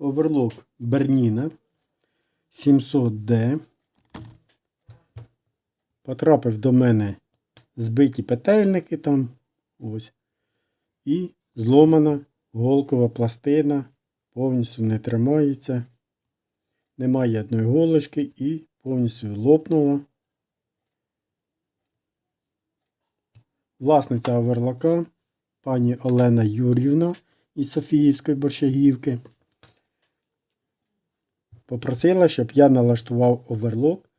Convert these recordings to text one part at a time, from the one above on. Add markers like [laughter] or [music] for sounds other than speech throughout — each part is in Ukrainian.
оверлок Берніна 700D. Потрапив до мене збиті петельники там. Ось. І зломана голкова пластина. Повністю не тримається. Немає одної голочки і повністю лопнула. Власниця оверлока пані Олена Юрівна із Софіївської борщагівки попросила, щоб я налаштував оверлок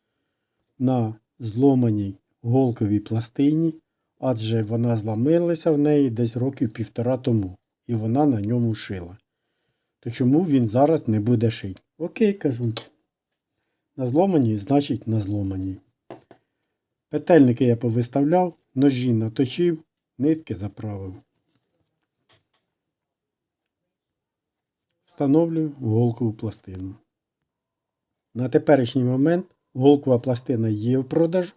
на зломаній голковій пластині, адже вона зламилася в неї десь років півтора тому, і вона на ньому шила. То чому він зараз не буде шити? Окей, кажу. На зломаній, значить на зломаній. Петельники я повиставляв, ножі наточив, нитки заправив. Встановлюю голкову пластину. На теперішній момент голкова пластина є в продажу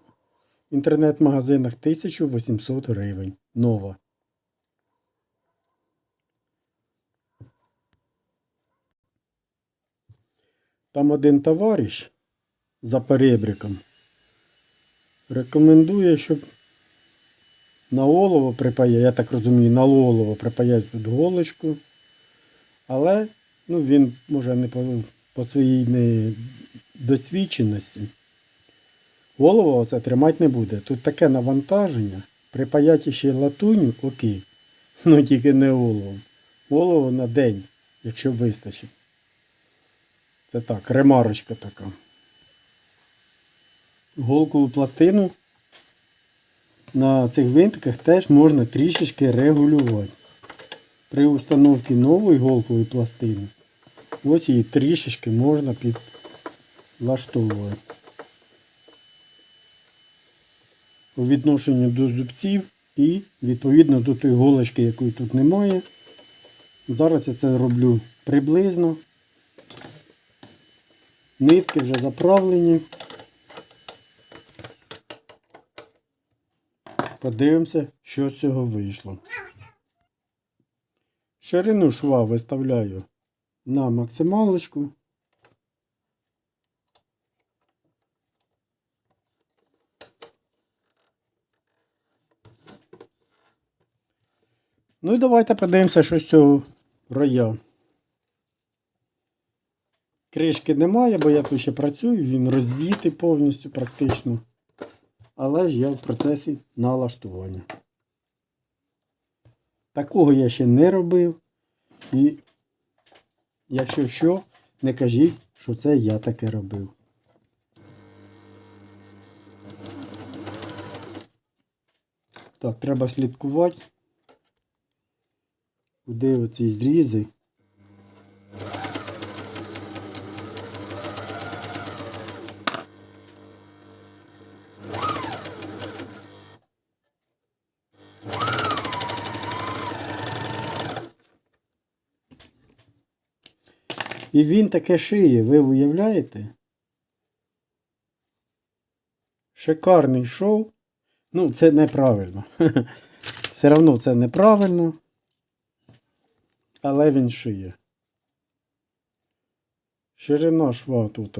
в інтернет-магазинах 1800 гривень. Нова. Там один товариш за перебріком рекомендує, щоб на олово припаяти, я так розумію, на олово припаяти тут голочку. Але ну, він може не по, по своїй недосвідченості. Голову оце тримати не буде. Тут таке навантаження. Припаяти ще латуню, окей. [laughs] Ну тільки не голову. Голову на день, якщо вистачить. Це так, ремарочка така. Голкову пластину на цих винтиках теж можна трішечки регулювати. При установці нової голкової пластини ось її трішечки можна підлаштовувати. По відношенню до зубців і відповідно до тої голочки, якої тут немає. Зараз я це роблю приблизно. Нитки вже заправлені. Подивимося, що з цього вийшло. Ширину шва виставляю на максималочку. Ну і давайте подивимося, що з цього роя. Кришки немає, бо я тут ще працюю, він роздітий повністю практично. Але ж я в процесі налаштування. Такого я ще не робив. І якщо що, не кажіть, що це я таке робив. Так, треба слідкувати. Куди оці зрізи. І він таке шиє, ви уявляєте? Шикарний шоу. Ну, це неправильно. [laughs] Все одно це неправильно. Але він шиє. Ширина шва тут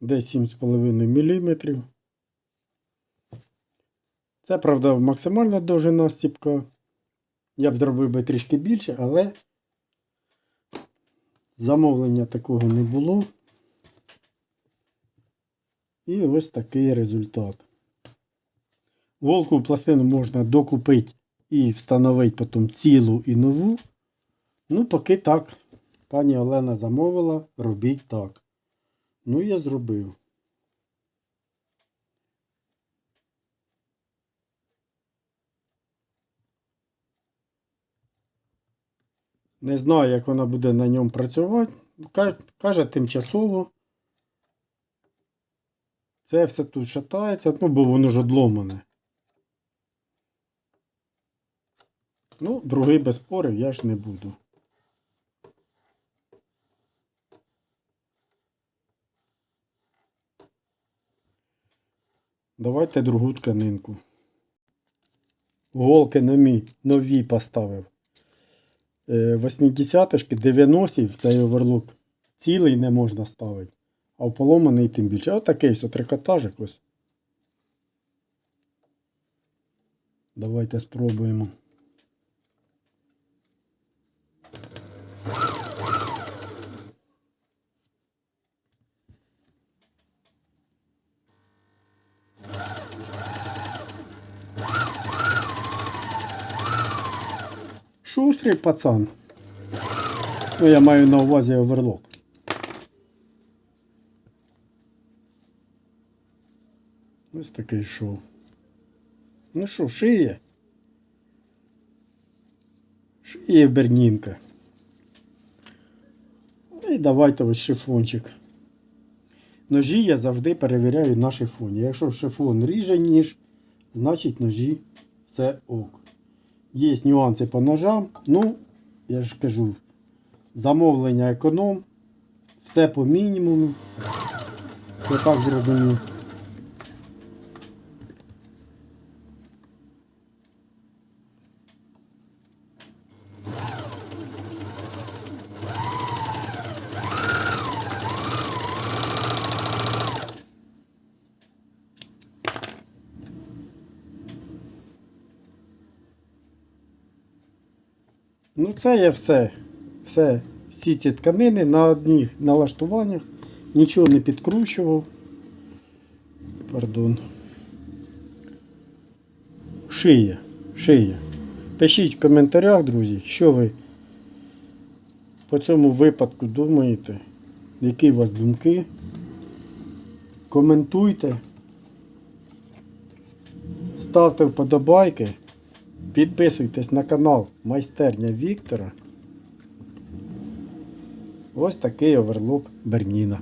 десь 7,5 мм. Це, правда, максимальна довжина стіпка. Я б зробив би трішки більше, але замовлення такого не було. І ось такий результат. Волкову пластину можна докупити і встановити потім цілу і нову. Ну, поки так. Пані Олена замовила, робіть так. Ну, я зробив. Не знаю, як вона буде на ньому працювати. Каже, тимчасово. Це все тут шатається, ну, бо воно ж одломане. Ну, другий без спорів я ж не буду. Давайте другу тканинку. Голки нові, нові поставив. 80-шки, 90-х цей оверлок цілий не можна ставити. А в поломаний тим більше. Отакий ось трикотажик ось. Давайте спробуємо. Шустрий пацан. Ну, я маю на увазі оверлок. Ось такий шов. Ну що, шиє? Шиє бернінка. Ну І давайте ось шифончик. Ножі я завжди перевіряю на шифоні. Якщо шифон ріже ніж, значить ножі все ок. Є нюанси по ножам. Ну, я ж кажу, замовлення економ, все по мінімуму. Я так зрозумів. Ну, це є все. Все. Всі ці тканини на одних налаштуваннях. Нічого не підкручував. Пардон. Шия. Шия. Пишіть в коментарях, друзі, що ви по цьому випадку думаєте, які у вас думки. Коментуйте. Ставте вподобайки. Підписуйтесь на канал Майстерня Віктора. Ось такий оверлок Берніна.